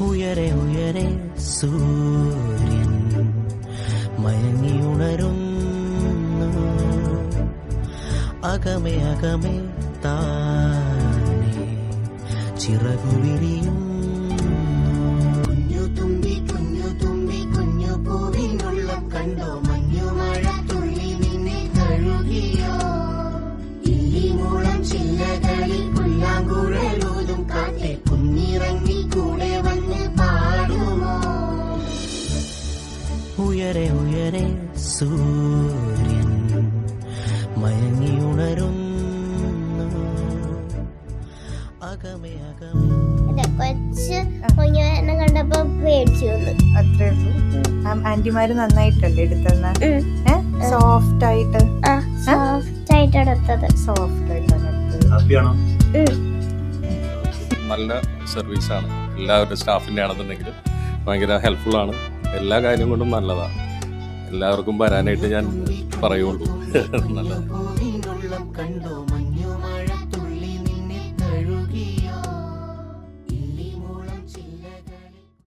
ഉയരെ ഉയരെ സൂര്യൻ മയങ്ങിയുണരുന്നു അകമേ അകമേ താനേ ചിറകു വിരിയും കുഞ്ഞു ഉയരെ ഉയരെ സൂര്യൻ മയങ്ങിയുണരുന്നു അകമേ അകമേ അല്ല കൊച്ച് കുഞ്ഞുവിനെ കണ്ടപ്പോ പേടിച്ചു വന്നു. അത്രേ ഉള്ളൂ. ആന്റിമാര് നന്നായിട്ടല്ലേ എടുത്തെന്ന? സോഫ്റ്റ് ആയിട്ട് സോഫ്റ്റ് ആയിട്ട് എടുത്തത്. സോഫ്റ്റ് ആയിട്ടാണ്. നല്ല സർവീസാണ്. എല്ലാവരുടെ സ്റ്റാഫിന്റെ ആണെന്നുണ്ടെങ്കിലും ഭയങ്കര ഹെൽപ്ഫുൾ ആണ് എല്ലാ കാര്യം കൊണ്ടും നല്ലതാണ് എല്ലാവർക്കും വരാനായിട്ട് ഞാൻ പറയുള്ളൂ. നല്ലത്.